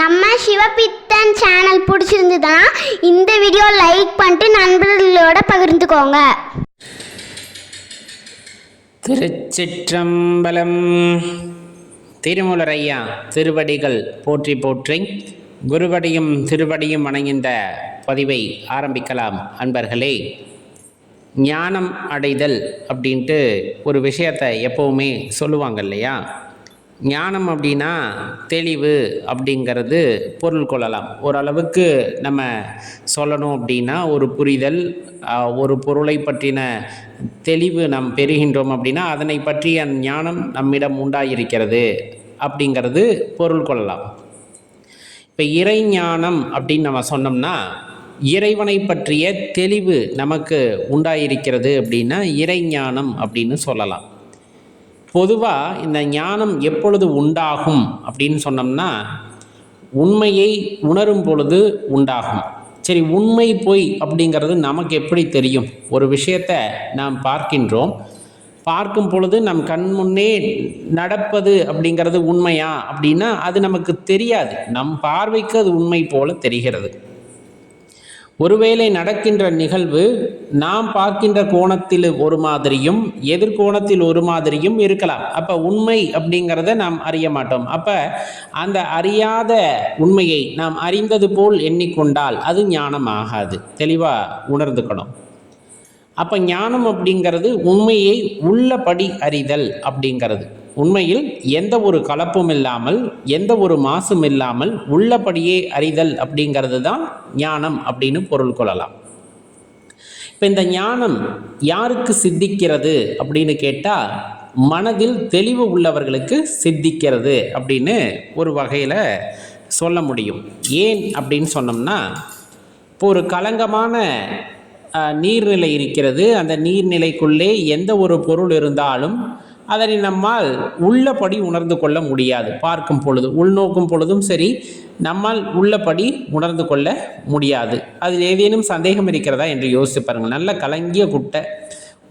நம்ம சிவபித்தன் சேனல் பிடிச்சிருந்ததுன்னா இந்த வீடியோ லைக் பண்ணிட்டு நண்பர்களோட பகிர்ந்துக்கோங்க. திருச்சிற்றம்பலம் திருமூலர் ஐயா திருவடிகள் போற்றி போற்றி குருவடியும் திருவடியும் வணங்கின்ற பதிவை ஆரம்பிக்கலாம் அன்பர்களே. ஞானம் அடைதல் அப்படின்ட்டு ஒரு விஷயத்தை எப்போவுமே சொல்லுவாங்க இல்லையா? ஞானம் அப்படின்னா தெளிவு அப்படிங்கிறது பொருள் கொள்ளலாம். ஓரளவுக்கு நம்ம சொல்லணும் அப்படின்னா ஒரு புரிதல் ஒரு பொருளை பற்றின தெளிவு நாம் பெறுகின்றோம் அப்படின்னா அதனை பற்றிய ஞானம் நம்மிடம் உண்டாயிருக்கிறது அப்படிங்கிறது பொருள் கொள்ளலாம். இப்போ இறைஞானம் அப்படின்னு நம்ம சொன்னோம்னா இறைவனை பற்றிய தெளிவு நமக்கு உண்டாயிருக்கிறது அப்படின்னா இறைஞானம் அப்படின்னு சொல்லலாம். பொதுவாக இந்த ஞானம் எப்பொழுது உண்டாகும் அப்படின்னு சொன்னோம்னா உண்மையை உணரும் பொழுது உண்டாகும். சரி உண்மை பொய் அப்படிங்கிறது நமக்கு எப்படி தெரியும்? ஒரு விஷயத்தை நாம் பார்க்கின்றோம். பார்க்கும் பொழுது நம் கண் முன்னே நடப்பது அப்படிங்கிறது உண்மையா அப்படின்னா அது நமக்கு தெரியாது. நம் பார்வைக்கு அது உண்மை போல தெரிகிறது. ஒருவேளை நடக்கின்ற நிகழ்வு நாம் பார்க்கின்ற கோணத்தில் ஒரு மாதிரியும் எதிர்கோணத்தில் ஒரு மாதிரியும் இருக்கலாம். அப்போ உண்மை அப்படிங்கிறத நாம் அறிய மாட்டோம். அப்போ அந்த அறியாத உண்மையை நாம் அறிந்தது போல் எண்ணிக்கொண்டால் அது ஞானம் ஆகாது தெளிவாக உணர்ந்துக்கணும். அப்போ ஞானம் அப்படிங்கிறது உண்மையை உள்ளபடி அறிதல் அப்படிங்கிறது. உண்மையில் எந்த ஒரு கலப்பும் இல்லாமல் எந்த ஒரு மாசும் இல்லாமல் உள்ளபடியே அறிதல் அப்படிங்கிறது தான் ஞானம் அப்படின்னு பொருள் கொள்ளலாம். இப்போ இந்த ஞானம் யாருக்கு சித்திக்கிறது அப்படின்னு கேட்டால் மனதில் தெளிவு உள்ளவர்களுக்கு சித்திக்கிறது அப்படின்னு ஒரு வகையில் சொல்ல முடியும். ஏன் அப்படின்னு சொன்னோம்னா இப்போ ஒரு கலங்கமான நீர்நிலை இருக்கிறது. அந்த நீர்நிலைக்குள்ளே எந்த ஒரு பொருள் இருந்தாலும் அதனை நம்மால் உள்ளபடி உணர்ந்து கொள்ள முடியாது. பார்க்கும் பொழுது உள்நோக்கும் பொழுதும் சரி நம்மால் உள்ளபடி உணர்ந்து கொள்ள முடியாது. அதில் ஏதேனும் சந்தேகம் இருக்கிறதா என்று யோசித்து பாருங்கள். நல்ல கலங்கிய குட்டை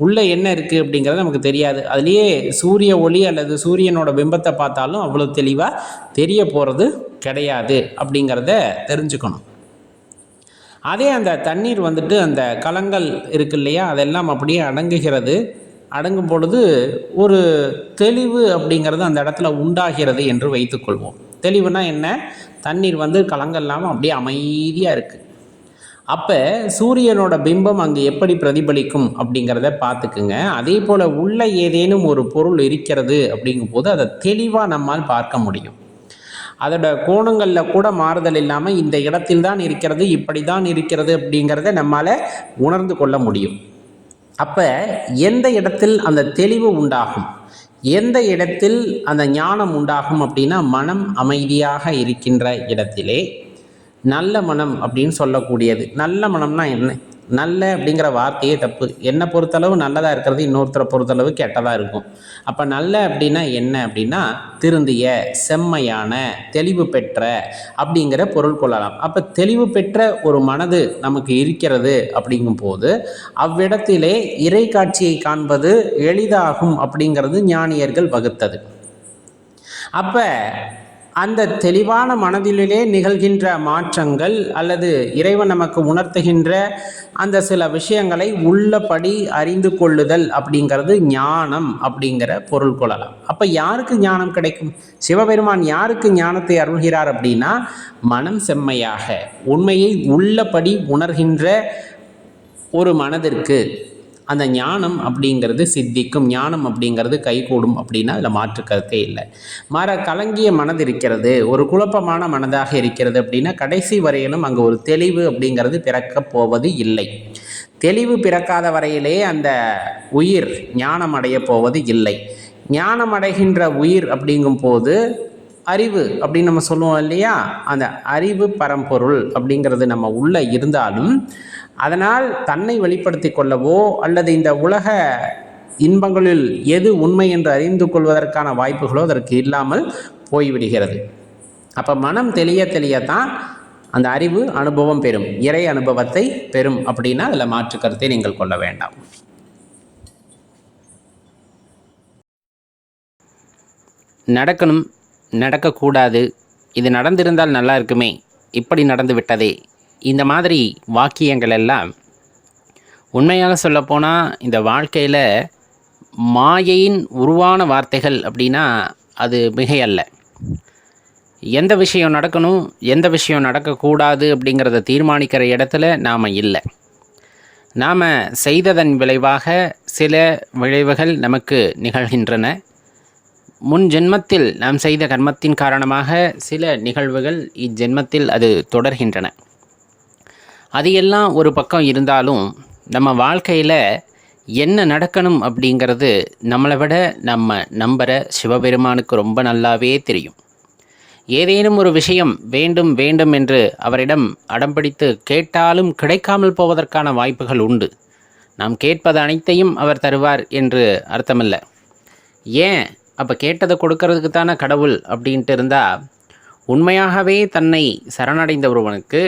உள்ளே என்ன இருக்குது அப்படிங்கிறது நமக்கு தெரியாது. அதுலேயே சூரிய ஒளி அல்லது சூரியனோட பிம்பத்தை பார்த்தாலும் அவ்வளோ தெளிவாக தெரிய போகிறது கிடையாது அப்படிங்கிறத தெரிஞ்சுக்கணும். அதே அந்த தண்ணீர் வந்துட்டு அந்த கலங்கள் இருக்கு இல்லையா? அதெல்லாம் அப்படியே அடங்குகிறது. அடங்கும் பொழுது ஒரு தெளிவு அப்படிங்கிறது அந்த இடத்துல உண்டாகிறது என்று வைத்துக்கொள்வோம் தெளிவுனா என்ன? தண்ணீர் வந்து கலங்கல்லாமல் அப்படியே அமைதியாக இருக்குது அப்போ சூரியனோட பிம்பம் அங்கே எப்படி பிரதிபலிக்கும் அப்படிங்கிறத பார்த்துக்குங்க. அதே போல் உள்ள ஏதேனும் ஒரு பொருள் இருக்கிறது அப்படிங்கும்போது அதை தெளிவாக நம்மால் பார்க்க முடியும். அதோட கோணங்களில் கூட மாறுதல் இல்லாமல் இந்த இடத்தில் தான் இருக்கிறது இப்படி தான் இருக்கிறது அப்படிங்கிறத நம்மால் உணர்ந்து கொள்ள முடியும். அப்போ எந்த இடத்தில் அந்த தெளிவு உண்டாகும்? எந்த இடத்தில் அந்த ஞானம் உண்டாகும் அப்படின்னா மனம் அமைதியாக இருக்கின்ற இடத்திலே. நல்ல மனம் அப்படின்னு சொல்லக்கூடியது. நல்ல மனம்னா என்ன? நல்ல அப்படிங்கிற வார்த்தையே தப்பு. என்னை பொறுத்தளவு நல்லதாக இருக்கிறது இன்னொருத்தரை பொறுத்தளவு கெட்டதாக இருக்கும். அப்போ நல்ல அப்படின்னா என்ன அப்படின்னா திருந்திய செம்மையான தெளிவு பெற்ற அப்படிங்கிற பொருள் கொள்ளலாம். அப்போ தெளிவு பெற்ற ஒரு மனது நமக்கு இருக்கிறது அப்படிங்கும்போது அவ்விடத்திலே இறை காட்சியை காண்பது எளிதாகும் அப்படிங்கிறது ஞானியர்கள் வகுத்தது. அப்போ அந்த தெளிவான மனதிலே நிகழ்கின்ற மாற்றங்கள் அல்லது இறைவன் நமக்கு உணர்த்துகின்ற அந்த சில விஷயங்களை உள்ளபடி அறிந்து கொள்ளுதல் அப்படிங்கிறது ஞானம் அப்படிங்கிற பொருள் கொள்ளலாம். அப்போ யாருக்கு ஞானம் கிடைக்கும்? சிவபெருமான் யாருக்கு ஞானத்தை அருள்கிறார் அப்படின்னா மனம் செம்மையாக உண்மையை உள்ளபடி உணர்கின்ற ஒரு மனதிற்கு. அந்த ஞானம் அப்படிங்கிறது சித்திக்கும் ஞானம் அப்படிங்கிறது கைகூடும் அப்படின்னா அதில் மாற்று கருத்தே இல்லை. மற கலங்கிய மனது இருக்கிறது ஒரு குழப்பமான மனதாக இருக்கிறது அப்படின்னா கடைசி வரையிலும் அங்கே ஒரு தெளிவு அப்படிங்கிறது பிறக்கப் போவது இல்லை. தெளிவு பிறக்காத வரையிலே அந்த உயிர் ஞானம் அடையப் போவது இல்லை. ஞானம் அடைகின்ற உயிர் அப்படிங்கும்போது அறிவு அப்படின்னு நம்ம சொல்லுவோம் இல்லையா? அந்த அறிவு பரம்பொருள் அப்படிங்கிறது நம்ம உள்ளே இருந்தாலும் அதனால் தன்னை வெளிப்படுத்தி கொள்ளவோ அல்லது இந்த உலக இன்பங்களில் எது உண்மை என்று அறிந்து கொள்வதற்கான வாய்ப்புகளோ அதற்கு இல்லாமல் போய்விடுகிறது. அப்போ மனம் தெளிய தெளியத்தான் அந்த அறிவு அனுபவம் பெறும் இறை அனுபவத்தை பெறும் அப்படின்னா அதில் மாற்று கருத்தை நீங்கள் கொள்ள வேண்டாம். நடக்கணும். நடக்கக்கூடாது. இது நடந்திருந்தால் நல்லா இருக்குமே. இப்படி நடந்து விட்டதே இந்த மாதிரி வாக்கியங்கள் எல்லாம் உண்மையாக சொல்லப்போனால் இந்த வாழ்க்கையில் மாயையின் உருவான வார்த்தைகள் அப்படின்னா அது மிகையல்ல. எந்த விஷயம் நடக்கணும் எந்த விஷயம் நடக்கக்கூடாது அப்படிங்கிறத தீர்மானிக்கிற இடத்துல நாம் இல்லை. நாம் செய்ததன் விளைவாக சில விளைவுகள் நமக்கு நிகழ்கின்றன. முன் ஜென்மத்தில் நாம் செய்த கர்மத்தின் காரணமாக சில நிகழ்வுகள் இஜென்மத்தில் அது தொடர்கின்றன. அது எல்லாம் ஒரு பக்கம் இருந்தாலும் நம்ம வாழ்க்கையில் என்ன நடக்கணும் அப்படிங்கிறது நம்மளை விட நம்ம நம்புகிற சிவபெருமானுக்கு ரொம்ப நல்லாவே தெரியும். ஏதேனும் ஒரு விஷயம் வேண்டும் வேண்டும் என்று அவரிடம் அடம்பிடித்து கேட்டாலும் கிடைக்காமல் போவதற்கான வாய்ப்புகள் உண்டு. நாம் கேட்பது அனைத்தையும் அவர் தருவார் என்று அர்த்தமில்லை. ஏன் அப்போ கேட்டதை கொடுக்கறதுக்கு தானே கடவுள் அப்படின்ட்டு இருந்தால் உண்மையாகவே தன்னை சரணடைந்த ஒருவனுக்கு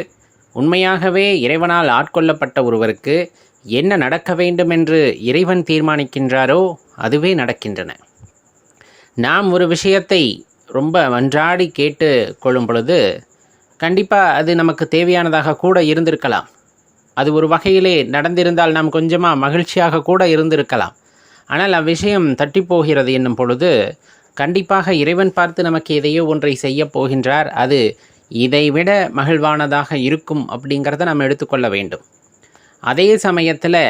உண்மையாகவே இறைவனால் ஆட்கொள்ளப்பட்ட ஒருவருக்கு என்ன நடக்க வேண்டும் என்று இறைவன் தீர்மானிக்கின்றாரோ அதுவே நடக்கின்றன. நாம் ஒரு விஷயத்தை ரொம்ப மன்றாடி கேட்டு கொள்ளும் பொழுது கண்டிப்பாக அது நமக்கு தேவையானதாக கூட இருந்திருக்கலாம். அது ஒரு வகையிலே நடந்திருந்தால் நாம் கொஞ்சமாக மகிழ்ச்சியாக கூட இருந்திருக்கலாம். ஆனால் அவ்விஷயம் தட்டி போகிறது என்னும் பொழுது கண்டிப்பாக இறைவன் பார்த்து நமக்கு எதையோ ஒன்றை செய்ய போகின்றார் அது இதைவிட மகிழ்வானதாக இருக்கும் அப்படிங்கிறத நம்ம எடுத்துக்கொள்ள வேண்டும். அதே சமயத்தில்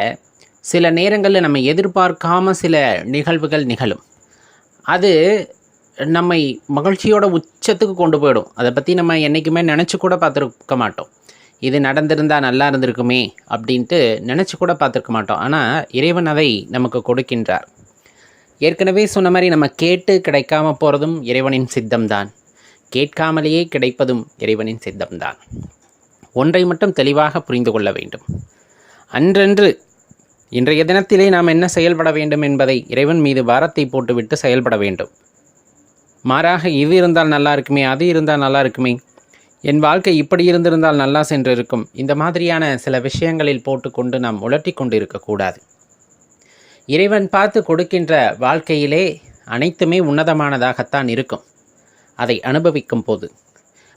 சில நேரங்களில் நம்ம எதிர்பார்க்காம சில நிகழ்வுகள் நிகழும். அது நம்மை மகிழ்ச்சியோட உச்சத்துக்கு கொண்டு போயிடும். அதை பற்றி நம்ம என்றைக்குமே நினச்சி கூட பார்த்துருக்க மாட்டோம். இது நடந்திருந்தால் நல்லா இருந்திருக்குமே அப்படின்ட்டு நினச்சி கூட பார்த்துருக்க மாட்டோம். ஆனால் இறைவன் அதை நமக்கு கொடுக்கின்றார். ஏற்கனவே சொன்ன மாதிரி நம்ம கேட்டு கிடைக்காம போகிறதும் இறைவனின் சித்தம்தான். கேட்காமலேயே கிடைப்பதும் இறைவனின் சித்தம்தான். ஒன்றை மட்டும் தெளிவாக புரிந்து கொள்ள வேண்டும். அன்றன்று இன்றைய தினத்திலே நாம் என்ன செயல்பட வேண்டும் என்பதை இறைவன் மீது பாரத்தை போட்டுவிட்டு செயல்பட வேண்டும். மாறாக இது இருந்தால் நல்லா இருக்குமே அது இருந்தால் நல்லா இருக்குமே என் வாழ்க்கை இப்படி இருந்திருந்தால் நல்லா சென்றிருக்கும். இந்த மாதிரியான சில விஷயங்களில் போட்டுக்கொண்டு நாம் உலட்டி கொண்டு இருக்கக்கூடாது இறைவன் பார்த்து கொடுக்கின்ற வாழ்க்கையிலே அனைத்துமே உன்னதமானதாகத்தான் இருக்கும். அதை அனுபவிக்கும் போது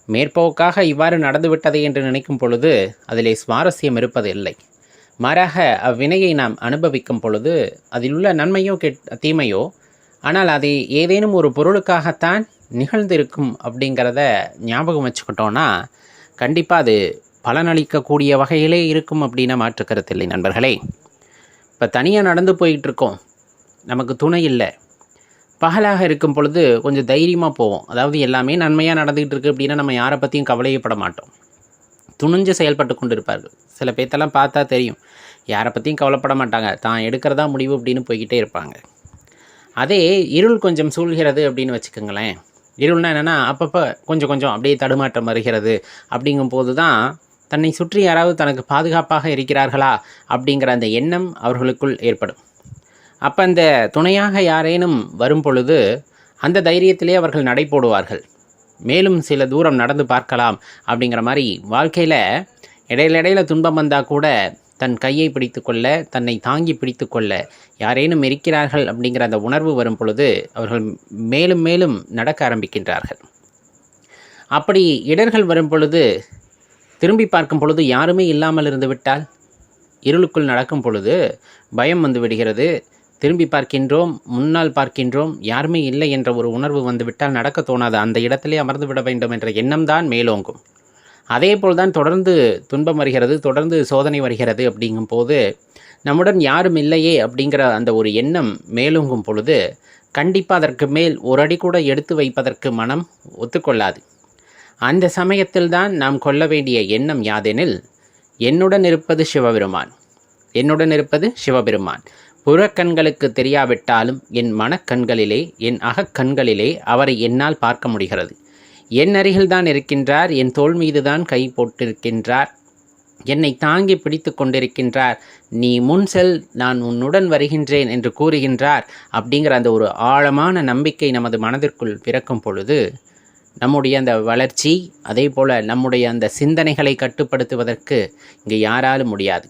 மேற்போக்காக இவ்வாறு நடந்துவிட்டது என்று நினைக்கும் பொழுது அதிலே சுவாரஸ்யம் இருப்பது இல்லை. மாறாக அவ்வினையை நாம் அனுபவிக்கும் பொழுது அதில் உள்ள நன்மையோ கெட் தீமையோ ஆனால் அதை ஏதேனும் ஒரு பொருளுக்காகத்தான் நிகழ்ந்திருக்கும் அப்படிங்கிறத ஞாபகம் வச்சுக்கிட்டோன்னா கண்டிப்பாக அது பலனளிக்கக்கூடிய வகையிலே இருக்கும் அப்படின்னு மாற்றுக்கருத்து இல்லை நண்பர்களே. இப்போ தனியாக நடந்து போயிட்டுருக்கோம். நமக்கு துணை இல்லை. பகலாக இருக்கும் பொழுது கொஞ்சம் தைரியமாக போவோம். அதாவது எல்லாமே நன்மையாக நடந்துகிட்டு இருக்குது அப்படின்னா நம்ம யாரை பற்றியும் கவலையப்பட மாட்டோம். துணிஞ்சு செயல்பட்டு கொண்டு இருப்பார்கள் சில பேர்த்தெல்லாம் பார்த்தா தெரியும். யாரை பற்றியும் கவலைப்பட மாட்டாங்க. தான் எடுக்கிறதா முடிவு அப்படின்னு போய்கிட்டே இருப்பாங்க. அதே இருள் கொஞ்சம் சூழ்கிறது அப்படின்னு வச்சுக்கோங்களேன். இருள்னா என்னென்னா அப்பப்போ கொஞ்சம் கொஞ்சம் அப்படியே தடுமாற்றம் வருகிறது. அப்படிங்கும்போது தான் தன்னை சுற்றி யாராவது தனக்கு பாதுகாப்பாக இருக்கிறார்களா அப்படிங்கிற அந்த எண்ணம் அவர்களுக்குள் ஏற்படும். அப்போ அந்த துணையாக யாரேனும் வரும் பொழுது அந்த தைரியத்திலே அவர்கள் நடை போடுவார்கள். மேலும் சில தூரம் நடந்து பார்க்கலாம் அப்படிங்கிற மாதிரி வாழ்க்கையில் இடையில இடையில துன்பம் வந்தால் கூட தன் கையை பிடித்துக்கொள்ள தன்னை தாங்கி பிடித்துக்கொள்ள யாரேனும் இருக்கிறார்கள் அப்படிங்கிற அந்த உணர்வு வரும் பொழுது அவர்கள் மேலும் மேலும் நடக்க ஆரம்பிக்கின்றார்கள். அப்படி இடர்கள் வரும் பொழுது திரும்பி பார்க்கும் பொழுது யாருமே இல்லாமல் இருந்து விட்டால்? இருளுக்குள் நடக்கும் பொழுது பயம் வந்து விடுகிறது. திரும்பி பார்க்கின்றோம் முன்னால் பார்க்கின்றோம் யாருமே இல்லை என்ற ஒரு உணர்வு வந்துவிட்டால் நடக்க தோணாது அந்த இடத்திலே அமர்ந்து விட வேண்டும் என்ற எண்ணம்தான் மேலோங்கும். அதே போல்தான் தொடர்ந்து துன்பம் வருகிறது தொடர்ந்து சோதனை வருகிறது அப்படிங்கும்போது நம்முடன் யாரும் இல்லையே அப்படிங்கிற அந்த ஒரு எண்ணம் மேலோங்கும் பொழுது கண்டிப்பாக அதற்கு மேல் ஒரு அடி கூட எடுத்து வைப்பதற்கு மனம் ஒத்துக்கொள்ளாது. அந்த சமயத்தில்தான் நாம் கொள்ள வேண்டிய எண்ணம் யாதெனில் என்னுடன் இருப்பது சிவபெருமான். என்னுடன் இருப்பது சிவபெருமான். புறக்கண்களுக்கு தெரியாவிட்டாலும் என் மனக்கண்களிலே என் அகக்கண்களிலே அவரை என்னால் பார்க்க முடிகிறது. என் அருகில்தான் இருக்கின்றார் என் தோள் மீதுதான் கை போட்டிருக்கின்றார். என்னை தாங்கி பிடித்து கொண்டிருக்கின்றார். நீ முன் செல் நான் உன்னுடன் வருகின்றேன் என்று கூறுகின்றார் அப்படிங்கிற அந்த ஒரு ஆழமான நம்பிக்கை நமது மனதிற்குள் பிறக்கும் பொழுது நம்முடைய அந்த வளர்ச்சி அதே போல் நம்முடைய அந்த சிந்தனைகளை கட்டுப்படுத்துவதற்கு இங்கே யாராலும் முடியாது.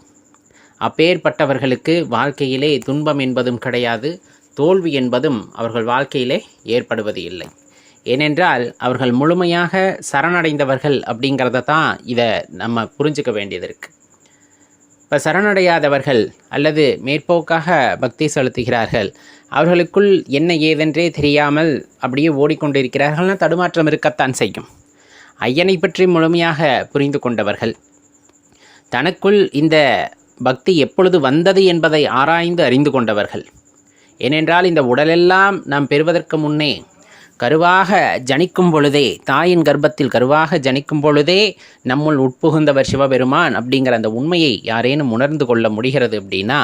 அப்பேற்பட்டவர்களுக்கு வாழ்க்கையிலே துன்பம் என்பதும் கிடையாது தோல்வி என்பதும் அவர்கள் வாழ்க்கையிலே ஏற்படுவது இல்லை. ஏனென்றால் அவர்கள் முழுமையாக சரணடைந்தவர்கள் அப்படிங்கிறத தான் இதை நம்ம புரிஞ்சுக்க வேண்டியது இருக்குது இப்போ சரணடையாதவர்கள் அல்லது மேற்போக்காக பக்தி செலுத்துகிறார்கள் அவர்களுக்குள் என்ன ஏதென்றே தெரியாமல் அப்படியே ஓடிக்கொண்டிருக்கிறார்கள்னா தடுமாற்றம் இருக்கத்தான் செய்யும். ஐயனை பற்றி முழுமையாக புரிந்து கொண்டவர்கள் தனக்குள் இந்த பக்தி எப்பொழுது வந்தது என்பதை ஆராய்ந்து அறிந்து கொண்டவர்கள். ஏனென்றால் இந்த உடலெல்லாம் நாம் பெறுவதற்கு முன்னே கருவாக ஜனிக்கும் பொழுதே தாயின் கர்ப்பத்தில் கருவாக ஜனிக்கும் பொழுதே நம்முள் உட்புகுந்தவர் சிவபெருமான் அப்படிங்கிற அந்த உண்மையை யாரேனும் உணர்ந்து கொள்ள முடிகிறது அப்படின்னா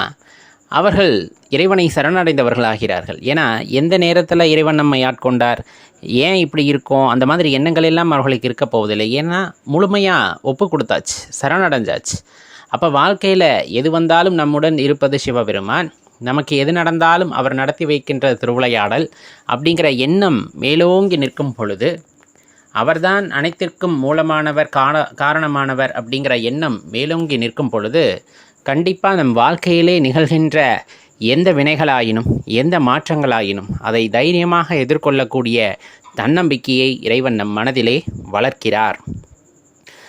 அவர்கள் இறைவனை சரணடைந்தவர்கள் ஆகிறார்கள் ஏன்னா எந்த நேரத்தில் இறைவன் நம்மை ஆட்கொண்டார் ஏன் இப்படி இருக்கோம்? அந்த மாதிரி எண்ணங்கள் எல்லாம் அவர்களுக்கு இருக்க போவதில்லை. ஏன்னா முழுமையாக ஒப்பு கொடுத்தாச்சு சரணடைஞ்சாச்சு. அப்போ வாழ்க்கையில் எது வந்தாலும் நம்முடன் இருப்பது சிவபெருமான். நமக்கு எது நடந்தாலும் அவர் நடத்தி வைக்கின்ற திருவிளையாடல் அப்படிங்கிற எண்ணம் மேலோங்கி நிற்கும் பொழுது அவர்தான் அனைத்திற்கும் மூலமானவர் காண காரணமானவர் அப்படிங்கிற எண்ணம் மேலோங்கி நிற்கும் பொழுது கண்டிப்பாக நம் வாழ்க்கையிலே நிகழ்கின்ற எந்த வினைகளாயினும் எந்த மாற்றங்களாயினும் அதை தைரியமாக எதிர்கொள்ளக்கூடிய தன்னம்பிக்கையை இறைவன் நம் மனதிலே வளர்க்கிறார்.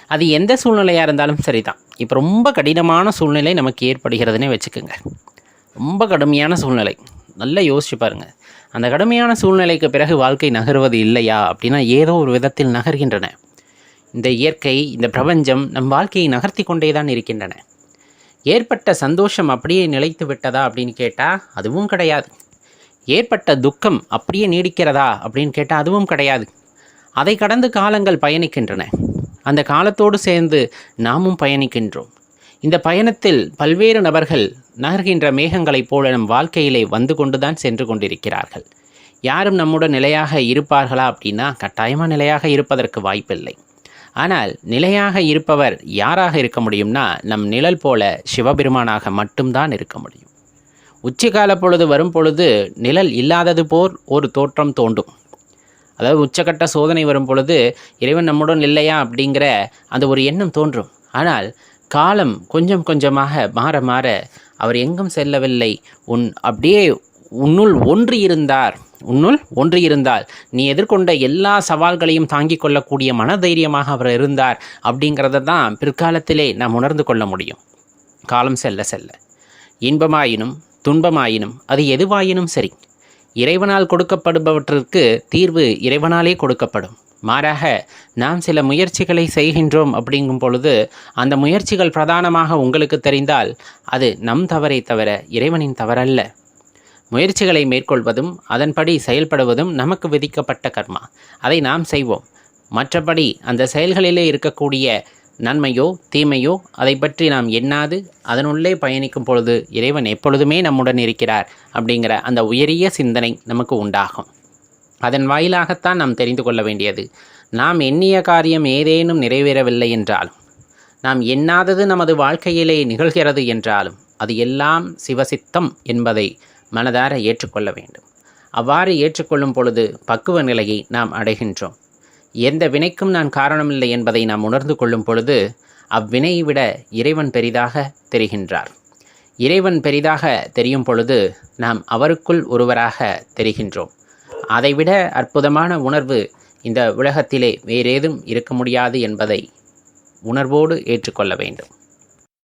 அது எந்த சூழ்நிலையாக இருந்தாலும் சரிதான். இப்போ ரொம்ப கடினமான சூழ்நிலை நமக்கு ஏற்படுகிறதுனே வச்சுக்கோங்க. ரொம்ப கடுமையான சூழ்நிலை. நல்லா யோசிச்சு பாருங்கள் அந்த கடுமையான சூழ்நிலைக்கு பிறகு வாழ்க்கை நகர்வது இல்லையா? அப்படின்னா ஏதோ ஒரு விதத்தில் நகர்கின்றன. இந்த இயற்கை இந்த பிரபஞ்சம் நம் வாழ்க்கையை நகர்த்தி கொண்டே தான் இருக்கின்றன. ஏற்பட்ட சந்தோஷம் அப்படியே நிலைத்து விட்டதா அப்படின்னு கேட்டால் அதுவும் கிடையாது. ஏற்பட்ட துக்கம் அப்படியே நீடிக்கிறதா அப்படின்னு கேட்டால் அதுவும் கிடையாது. அதை கடந்து காலங்கள் பயணிக்கின்றன. அந்த காலத்தோடு சேர்ந்து நாமும் பயணிக்கின்றோம். இந்த பயணத்தில் பல்வேறு நபர்கள் நகர்கின்ற மேகங்களைப் போல நம் வாழ்க்கையிலே வந்து கொண்டுதான் சென்று கொண்டிருக்கிறார்கள். யாரும் நம்முடன் நிலையாக இருப்பார்களா அப்படின்னா கட்டாயமாக நிலையாக இருப்பதற்கு வாய்ப்பில்லை. ஆனால் நிலையாக இருப்பவர் யாராக இருக்க முடியும்னா நம் நிழல் போல சிவபெருமானாக மட்டும்தான் இருக்க முடியும். உச்சிகால பொழுது வரும் பொழுது நிழல் இல்லாதது போர் ஒரு தோற்றம் தோண்டும் அதாவது உச்சக்கட்ட சோதனை வரும் பொழுது இறைவன் நம்முடன் இல்லையா அப்படிங்கிற அந்த ஒரு எண்ணம் தோன்றும். ஆனால் காலம் கொஞ்சம் கொஞ்சமாக மாற மாற அவர் எங்கும் செல்லவில்லை. உன் அப்படியே உன்னுள் ஒன்று இருந்தார். உன்னுள் ஒன்று இருந்தால் நீ எதிர்கொண்ட எல்லா சவால்களையும் தாங்கிக் கொள்ளக்கூடிய மனதைரியமாக அவர் இருந்தார் அப்படிங்கிறத தான் பிற்காலத்திலே நாம் உணர்ந்து கொள்ள முடியும். காலம் செல்ல செல்ல. இன்பமாயினும் துன்பமாயினும் அது எதுவாயினும் சரி. இறைவனால் கொடுக்கப்படுபவற்றிற்கு தீர்வு இறைவனாலே கொடுக்கப்படும். மாறாக நாம் சில முயற்சிகளை செய்கின்றோம் அப்படிங்கும் பொழுது அந்த முயற்சிகள் பிரதானமாக உங்களுக்கு தெரிந்தால் அது நம் தவறை தவிர இறைவனின் தவறல்ல. முயற்சிகளை மேற்கொள்வதும் அதன்படி செயல்படுவதும் நமக்கு விதிக்கப்பட்ட கர்மா. அதை நாம் செய்வோம். மற்றபடி அந்த செயல்களிலே இருக்கக்கூடிய நன்மையோ தீமையோ அதை பற்றி நாம் எண்ணாது அதனுள்ளே பயணிக்கும் பொழுது இறைவன் எப்பொழுதுமே நம்முடன் இருக்கிறார் அப்படிங்கிற அந்த உயரிய சிந்தனை நமக்கு உண்டாகும். அதன் வாயிலாகத்தான் நாம் தெரிந்து கொள்ள வேண்டியது. நாம் எண்ணிய காரியம் ஏதேனும் நிறைவேறவில்லை என்றாலும் நாம் எண்ணாதது நமது வாழ்க்கையிலே நிகழ்கிறது என்றாலும் அது எல்லாம் சிவசித்தம் என்பதை மனதார ஏற்றுக்கொள்ள வேண்டும். அவ்வாறு ஏற்றுக்கொள்ளும் பொழுது பக்குவ நிலையை நாம் அடைகின்றோம். எந்த வினைக்கும் நான் காரணமில்லை என்பதை நாம் உணர்ந்து கொள்ளும் பொழுது அவ்வினையை விட இறைவன் பெரிதாக தெரிகின்றார். இறைவன் பெரிதாக தெரியும் பொழுது நாம் அவருக்குள் ஒருவராக தெரிகின்றோம். அதைவிட அற்புதமான உணர்வு இந்த உலகத்திலே வேறேதும் இருக்க முடியாது என்பதை உணர்வோடு ஏற்றுக்கொள்ள வேண்டும்.